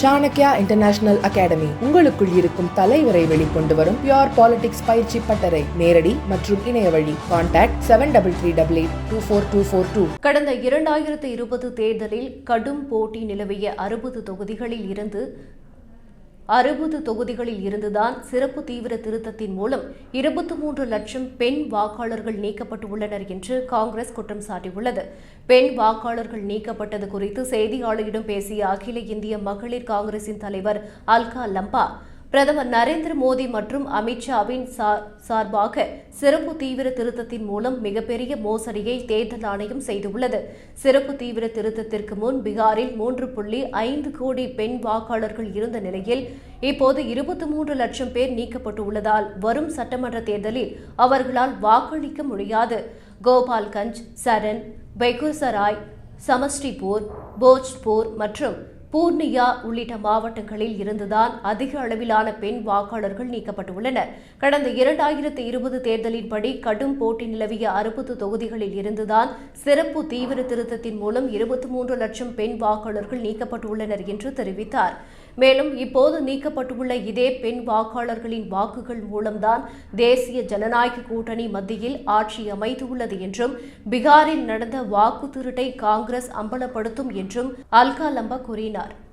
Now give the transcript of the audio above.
Chanakya international academy உங்களுக்குள் இருக்கும் தலைவரை வெளிக்கொண்டு வரும் பியோர் பாலிடிக்ஸ் பயிற்சி பட்டறை. நேரடி மற்றும் இணைய வழி. Contact seven double three double eight two four two four two கடந்த இரண்டாயிரத்து இருபது தேர்தலில் கடும் போட்டி நிலவிய அறுபது தொகுதிகளில் இருந்து அறுபது தொகுதிகளில் இருந்துதான் சிறப்பு தீவிர திருத்தத்தின் மூலம் இருபத்தி மூன்று லட்சம் பெண் வாக்காளர்கள் நீக்கப்பட்டுள்ளனர் என்று காங்கிரஸ் குற்றம் சாட்டியுள்ளது. பெண் வாக்காளர்கள் நீக்கப்பட்டது குறித்து செய்தியாளரிடம் பேசிய அகில இந்திய மகளிர் காங்கிரசின் தலைவர் அல்கா லம்பா பிரதமர் நரேந்திர மோடி மற்றும் அமித்ஷாவின் சார்பாக சிறப்பு தீவிர திருத்தத்தின் மூலம் மிகப்பெரிய மோசடியை தேர்தல் ஆணையம் செய்துள்ளது. சிறப்பு தீவிர திருத்தத்திற்கு முன் பீகாரில் மூன்று புள்ளி ஐந்து கோடி பெண் வாக்காளர்கள் இருந்த நிலையில் இப்போது இருபத்தி மூன்று லட்சம் பேர் நீக்கப்பட்டுள்ளதால் வரும் சட்டமன்ற தேர்தலில் அவர்களால் வாக்களிக்க முடியாது. கோபால்கஞ்ச் சரண் பெகுசராய் சமஸ்டிபூர் போஜ்பூர் மற்றும் பூர்ணியா உள்ளிட்ட மாவட்டங்களில் இருந்துதான் அதிக அளவிலான பெண் வாக்காளர்கள் நீக்கப்பட்டுள்ளனர். கடந்த இரண்டாயிரத்து இருபது தேர்தலின்படி கடும் போட்டி நிலவிய அறுபது தொகுதிகளில் இருந்துதான் சிறப்பு தீவிர திருத்தத்தின் மூலம் இருபத்தி மூன்று லட்சம் பெண் வாக்காளர்கள் நீக்கப்பட்டுள்ளனர் என்று தெரிவித்தார். மேலும் இப்போது நீக்கப்பட்டுள்ள இதே பெண் வாக்காளர்களின் வாக்குகள் மூலம்தான் தேசிய ஜனநாயக கூட்டணி மத்தியில் ஆட்சி அமைத்துள்ளது என்றும் பீகாரில் நடந்த வாக்கு திருட்டை காங்கிரஸ் அம்பலப்படுத்தும் என்றும் அல்கா லம்பா கூறினார்.